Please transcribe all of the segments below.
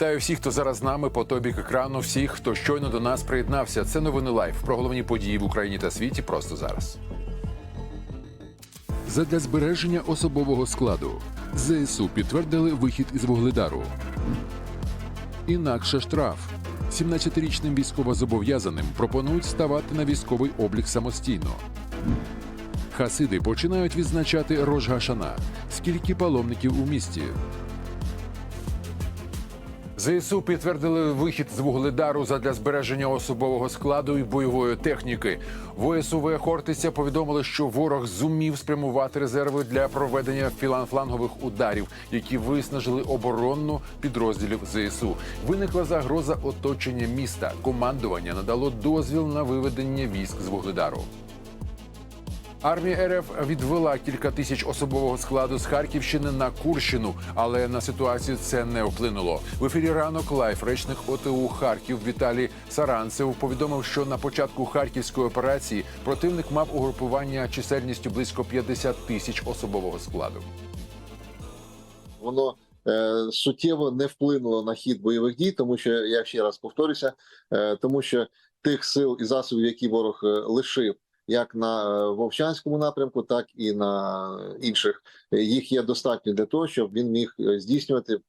Вітаю всіх, хто зараз з нами по той бік екрану. Всіх, хто щойно до нас приєднався. Це новини лайф про головні події в Україні та світі просто зараз. Задля збереження особового складу ЗСУ підтвердили вихід із Вугледару. Інакше штраф. 17-річним військовозобов'язаним пропонують ставати на військовий облік самостійно. Хасиди починають відзначати Рож Гашана. Скільки паломників у місті? ЗСУ підтвердили вихід з вугледару задля збереження особового складу і бойової техніки. В ОСУВ Хортиця повідомили, що ворог зумів спрямувати резерви для проведення філанфлангових ударів, які виснажили оборонну підрозділів ЗСУ. Виникла загроза оточення міста. Командування надало дозвіл на виведення військ з вугледару. Армія РФ відвела кілька тисяч особового складу з Харківщини на Курщину, але на ситуацію це не вплинуло. В ефірі ранок лайф речник ОТУ Харків Віталій Саранцев повідомив, що на початку харківської операції противник мав угрупування чисельністю близько 50 тисяч особового складу. воно е, суттєво не вплинуло на хід бойових дій, тому що я ще раз повторюся, е, тому що тих сил і засобів, які ворог е, лишив. Як на е, Вовчанському напрямку, так і на інших Е, їх є достатньо для того, щоб він міг е, здійснювати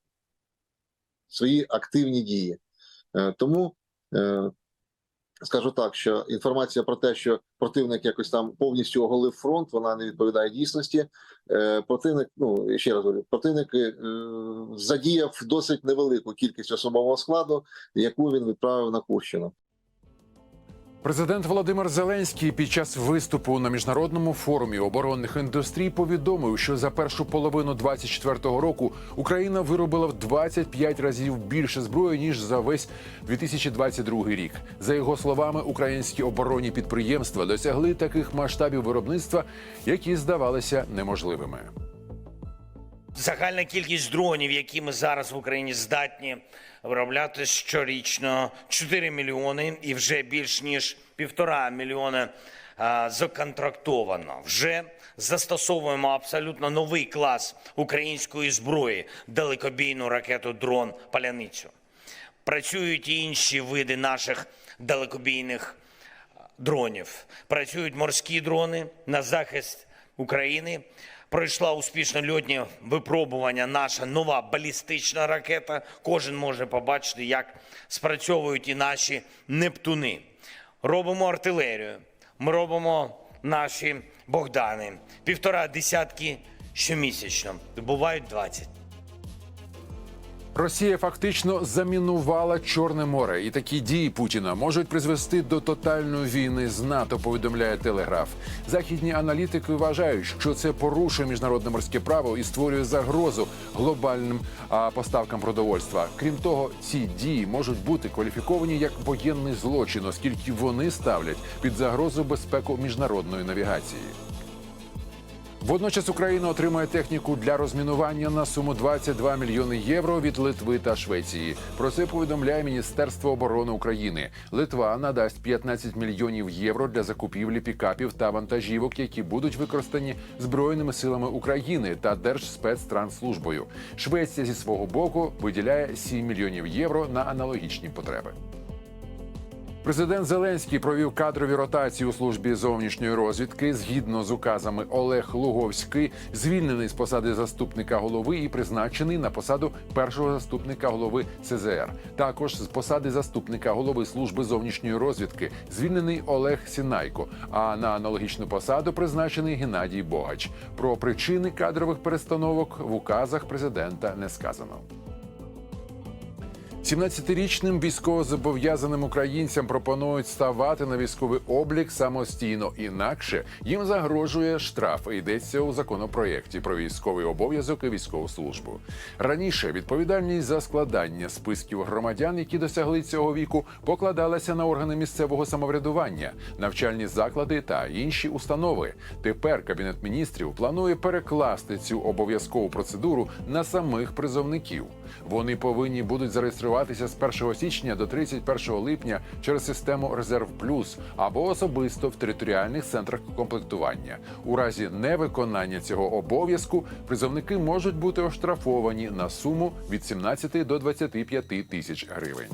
свої активні дії. Тому скажу так, що інформація про те, що противник якось там повністю оголив фронт, вона не відповідає дійсності. Противник, ну ще раз говорю, противник задіяв досить невелику кількість особового складу, яку він відправив на Курщину. Президент Володимир Зеленський під час виступу на міжнародному форумі оборонних індустрій повідомив, що за першу половину 24-го року Україна виробила в 25 разів більше зброї ніж за весь 2022 рік. За його словами, українські оборонні підприємства досягли таких масштабів виробництва, які здавалися неможливими. Загальна кількість дронів, які ми зараз в Україні здатні виробляти щорічно 4 мільйони, і вже більш ніж півтора мільйони законтрактовано. Вже застосовуємо абсолютно новий клас української зброї далекобійну ракету дрон Паляницю. Працюють і інші види наших далекобійних дронів. Працюють морські дрони на захист України. Пройшла успішно льотні випробування наша нова балістична ракета. Кожен може побачити, як спрацьовують і наші нептуни. Робимо артилерію. Ми робимо наші Богдани. Півтора десятки щомісячно. Бувають 20. Росія фактично замінувала Чорне море, і такі дії Путіна можуть призвести до тотальної війни з НАТО. Повідомляє Телеграф. Західні аналітики вважають, що це порушує міжнародне морське право і створює загрозу глобальним а, поставкам продовольства. Крім того, ці дії можуть бути кваліфіковані як воєнний злочин, оскільки вони ставлять під загрозу безпеку міжнародної навігації. Водночас Україна отримає техніку для розмінування на суму 22 мільйони євро від Литви та Швеції. Про це повідомляє Міністерство оборони України. Литва надасть 15 мільйонів євро для закупівлі пікапів та вантажівок, які будуть використані збройними силами України та Держспецтранслужбою. Швеція зі свого боку виділяє 7 мільйонів євро на аналогічні потреби. Президент Зеленський провів кадрові ротації у службі зовнішньої розвідки. Згідно з указами Олег Луговський звільнений з посади заступника голови і призначений на посаду першого заступника голови ЦЗР. Також з посади заступника голови служби зовнішньої розвідки звільнений Олег Сінайко. А на аналогічну посаду призначений Геннадій Богач. Про причини кадрових перестановок в указах президента не сказано. 17-річним військовозобов'язаним українцям пропонують ставати на військовий облік самостійно. Інакше їм загрожує штраф. Йдеться у законопроєкті про військовий обов'язок і військову службу. Раніше відповідальність за складання списків громадян, які досягли цього віку, покладалася на органи місцевого самоврядування, навчальні заклади та інші установи. Тепер кабінет міністрів планує перекласти цю обов'язкову процедуру на самих призовників. Вони повинні будуть зареєструвати реєструватися з 1 січня до 31 липня через систему Резерв Плюс або особисто в територіальних центрах комплектування. У разі невиконання цього обов'язку призовники можуть бути оштрафовані на суму від 17 до 25 тисяч гривень.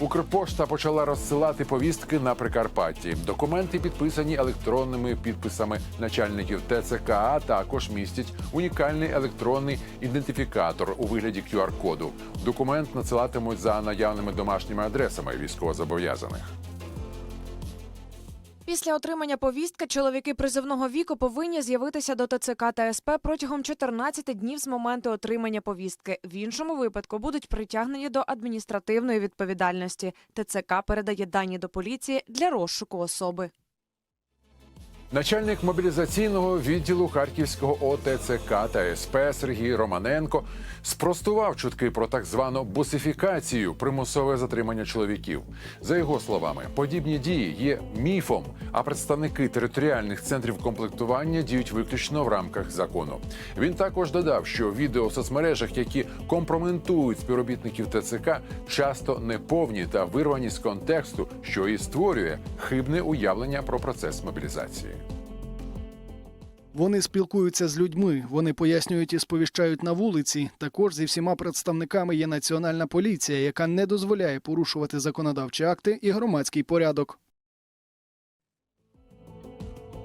Укрпошта почала розсилати повістки на Прикарпатті. Документи підписані електронними підписами начальників ТЦК, а також містять унікальний електронний ідентифікатор у вигляді QR-коду. Документ надсилатимуть за наявними домашніми адресами військовозобов'язаних. Після отримання повістки чоловіки призовного віку повинні з'явитися до ТЦК та СП протягом 14 днів з моменту отримання повістки. В іншому випадку будуть притягнені до адміністративної відповідальності. ТЦК передає дані до поліції для розшуку особи. Начальник мобілізаційного відділу Харківського ОТЦК та СП Сергій Романенко спростував чутки про так звану бусифікацію примусове затримання чоловіків. За його словами, подібні дії є міфом, а представники територіальних центрів комплектування діють виключно в рамках закону. Він також додав, що відео в соцмережах, які компрометують співробітників ТЦК, часто неповні та вирвані з контексту, що і створює хибне уявлення про процес мобілізації. Вони спілкуються з людьми, вони пояснюють і сповіщають на вулиці. Також зі всіма представниками є національна поліція, яка не дозволяє порушувати законодавчі акти і громадський порядок.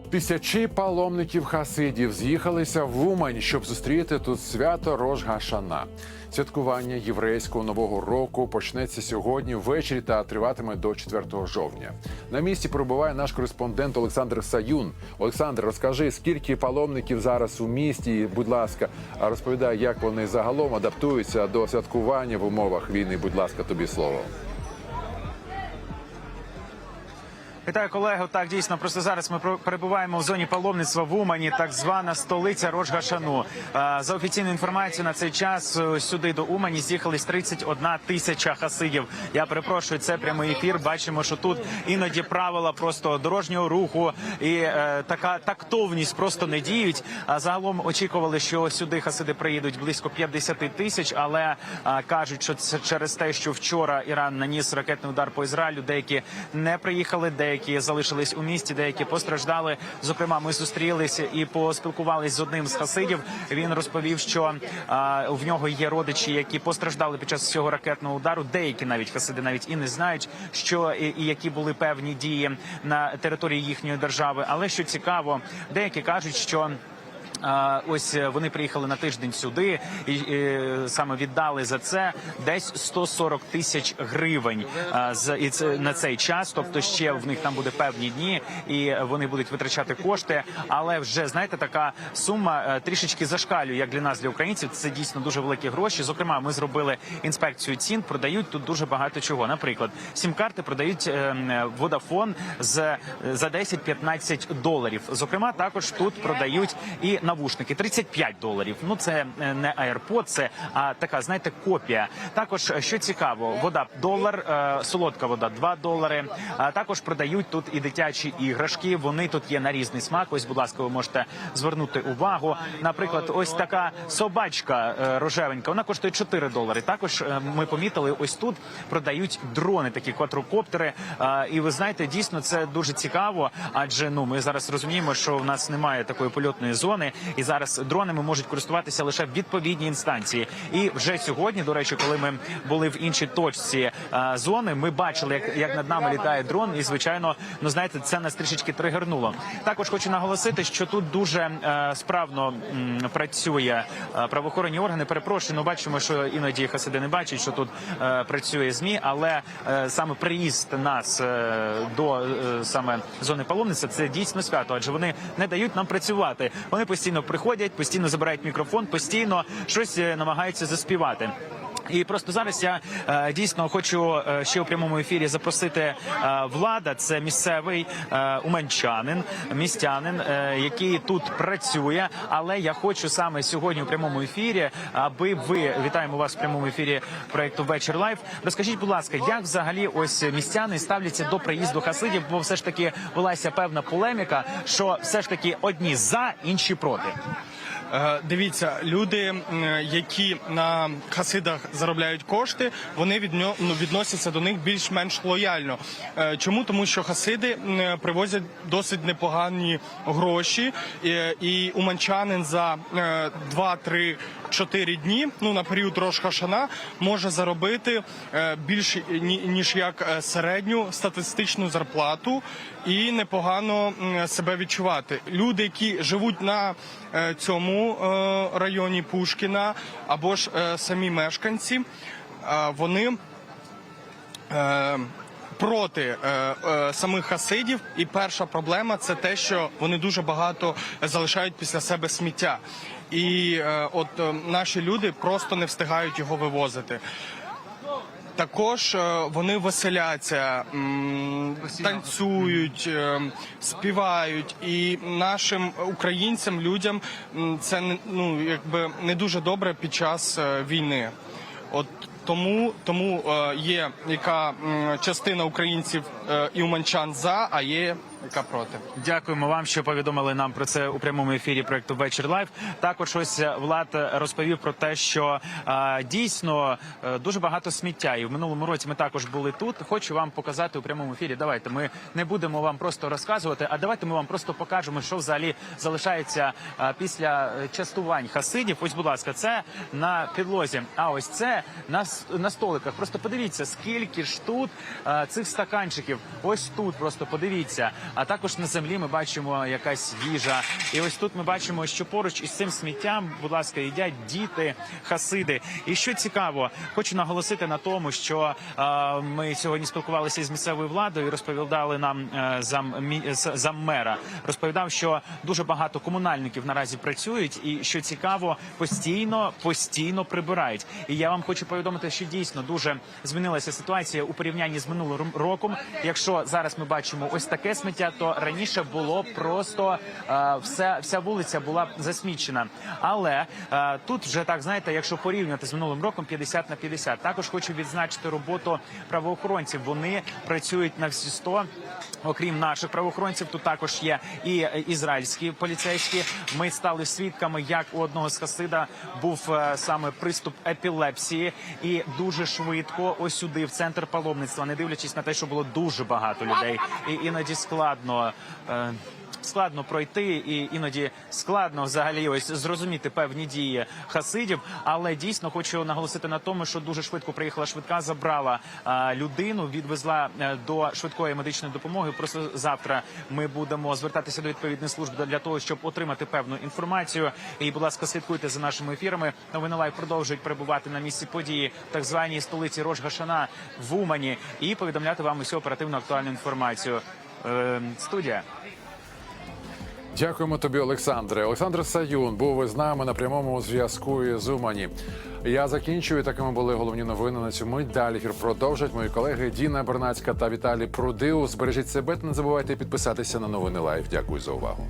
Тисячі паломників хасидів з'їхалися в Умань, щоб зустріти тут свято Рож Гашана. Святкування єврейського нового року почнеться сьогодні ввечері та триватиме до 4 жовтня. На місці перебуває наш кореспондент Олександр Саюн. Олександр, розкажи, скільки паломників зараз у місті? Будь ласка, розповідай, як вони загалом адаптуються до святкування в умовах війни. Будь ласка, тобі слово. Вітаю колеги. Так дійсно просто зараз ми перебуваємо в зоні паломництва в Умані, так звана столиця Рожгашану. За офіційною інформацією на цей час е, сюди до Умані з'їхались 31 тисяча хасидів. Я перепрошую, це прямий ефір. Бачимо, що тут іноді правила просто дорожнього руху і е, така тактовність просто не діють. А загалом очікували, що сюди хасиди приїдуть близько 50 тисяч, але е, кажуть, що це через те, що вчора Іран наніс ракетний удар по Ізраїлю. Деякі не приїхали, деякі залишились у місті, деякі постраждали. Зокрема, ми зустрілися і поспілкувалися з одним з хасидів. Він розповів, що а, в нього є родичі, які постраждали під час цього ракетного удару. Деякі навіть хасиди навіть і не знають, що і, і які були певні дії на території їхньої держави. Але що цікаво, деякі кажуть, що. Ось е, вони приїхали на тиждень сюди і, і саме віддали за це десь 140 тисяч гривень з і це на цей час. Тобто ще в них там буде певні дні, і вони будуть витрачати кошти. Але вже знаєте, така сума е, трішечки зашкалює, як для нас, для українців. Це дійсно дуже великі гроші. Зокрема, ми зробили інспекцію цін. Продають тут дуже багато чого. Наприклад, сім-карти продають Водафон з за 10-15 доларів. Зокрема, також тут продають і навушники 35 доларів. Ну це е, не AirPod, це а така, знаєте, копія. Також е, що цікаво, вода долар, е, солодка вода 2 долари. А також продають тут і дитячі іграшки. Вони тут є на різний смак. Ось, будь ласка, ви можете звернути увагу. Наприклад, ось така собачка рожевенька. Вона коштує 4 долари. Також ми помітили, ось тут продають дрони, такі квадрокоптери. І ви знаєте, дійсно це дуже цікаво, адже ну ми зараз розуміємо, що в нас немає такої польотної зони, і зараз дронами можуть користуватися лише відповідні інстанції. І вже сьогодні, до речі, коли ми були в іншій точці е, зони, ми бачили, як, як над нами літає дрон, і звичайно, ну знаєте, це нас трішечки тригернуло. Також хочу наголосити, що тут дуже е, справно м, працює е, правоохоронні органи. Перепрошую, ну бачимо, що іноді хасиди не бачать, що тут е, працює змі, але е, саме приїзд нас е, до е, саме зони паломництва це дійсно свято, адже вони не дають нам працювати. Вони постійно приходять, постійно забирають мікрофон, постійно щось е, намагаються заспівати. І просто зараз я е, дійсно хочу е, ще у прямому ефірі запросити е, влада. Це місцевий уманчанин, містянин, який тут працює. Але я хочу саме сьогодні у прямому ефірі, аби ви вітаємо вас в прямому ефірі проекту Вечір Лайф. Розкажіть, будь ласка, як взагалі ось містяни ставляться до приїзду хасидів? Бо все ж таки велася певна полеміка, що все ж таки одні за, інші проти. Е, Дивіться, люди, які на хасидах заробляють кошти, вони відньо- ну, відносяться до них більш-менш лояльно. Е, Чому? Тому що хасиди привозять досить непогані гроші, і, уманчанин за 2-3-4 дні, ну на період Рош Хашана, може заробити е, більше ніж як е, середню статистичну зарплату і непогано себе відчувати. Люди, які живуть на е, е, районі Пушкіна або ж е, самі мешканці, е, вони проти самих хасидів. І перша проблема це те, що вони дуже багато залишають після себе сміття. І от наші люди просто не встигають його вивозити. Також е, вони веселяться, танцюють, е, співають, і нашим українцям, людям це ну якби не дуже добре під час е, війни. От тому, тому є яка частина українців і уманчан за, а є яка проти. Дякуємо вам, що повідомили нам про це у прямому ефірі проекту Вечір Лайв. Також ось Влад розповів про те, що е, дійсно е, дуже багато сміття. І в минулому році ми також були тут. Хочу вам показати у прямому ефірі. Давайте ми не будемо вам просто розказувати, а давайте ми вам просто покажемо, що взагалі залишається е, після е, частувань хасидів. Ось, будь ласка, це на підлозі. А ось це на, на столиках. Просто подивіться, скільки ж тут е, цих стаканчиків. Ось тут просто подивіться. А також на землі ми бачимо якась їжа. І ось тут ми бачимо, що поруч із цим сміттям, будь ласка, їдять діти, хасиди. І що цікаво, хочу наголосити на тому, що е, ми сьогодні спілкувалися з місцевою владою і розповідали нам е, зам, мі- з- заммера. Розповідав, що дуже багато комунальників наразі працюють, і що цікаво, постійно постійно прибирають. І я вам хочу повідомити, що дійсно дуже змінилася ситуація у порівнянні з минулим роком. Якщо зараз ми бачимо ось таке сміття, то раніше було просто е, вся, вся вулиця була засмічена. Але е, тут вже так знаєте, якщо порівняти з минулим роком 50 на 50. Також хочу відзначити роботу правоохоронців. Вони працюють на всі 100. Окрім наших правоохоронців, тут також є і ізраїльські поліцейські. Ми стали свідками, як у одного з хасида був е, саме приступ епілепсії, і дуже швидко ось сюди, в центр паломництва, не дивлячись на те, що було дуже багато людей, і іноді складно. е, Складно пройти, і іноді складно взагалі ось зрозуміти певні дії хасидів. Але дійсно хочу наголосити на тому, що дуже швидко приїхала швидка, забрала а, людину, відвезла е, до швидкої медичної допомоги. Просто завтра ми будемо звертатися до відповідних служб для того, щоб отримати певну інформацію. І, будь ласка, слідкуйте за нашими ефірами. Новини лайв продовжують перебувати на місці події, так званій столиці Рожгашана в Умані, і повідомляти вам усю оперативну актуальну інформацію. Е, студія. Дякуємо тобі, Олександре. Олександр Саюн був із нами на прямому зв'язку із Умані. Я закінчую. Такими були головні новини на мить. Далі ефір продовжать мої колеги Діна Бернацька та Віталій Прудиу. Збережіть себе та не забувайте підписатися на новини лайф. Дякую за увагу.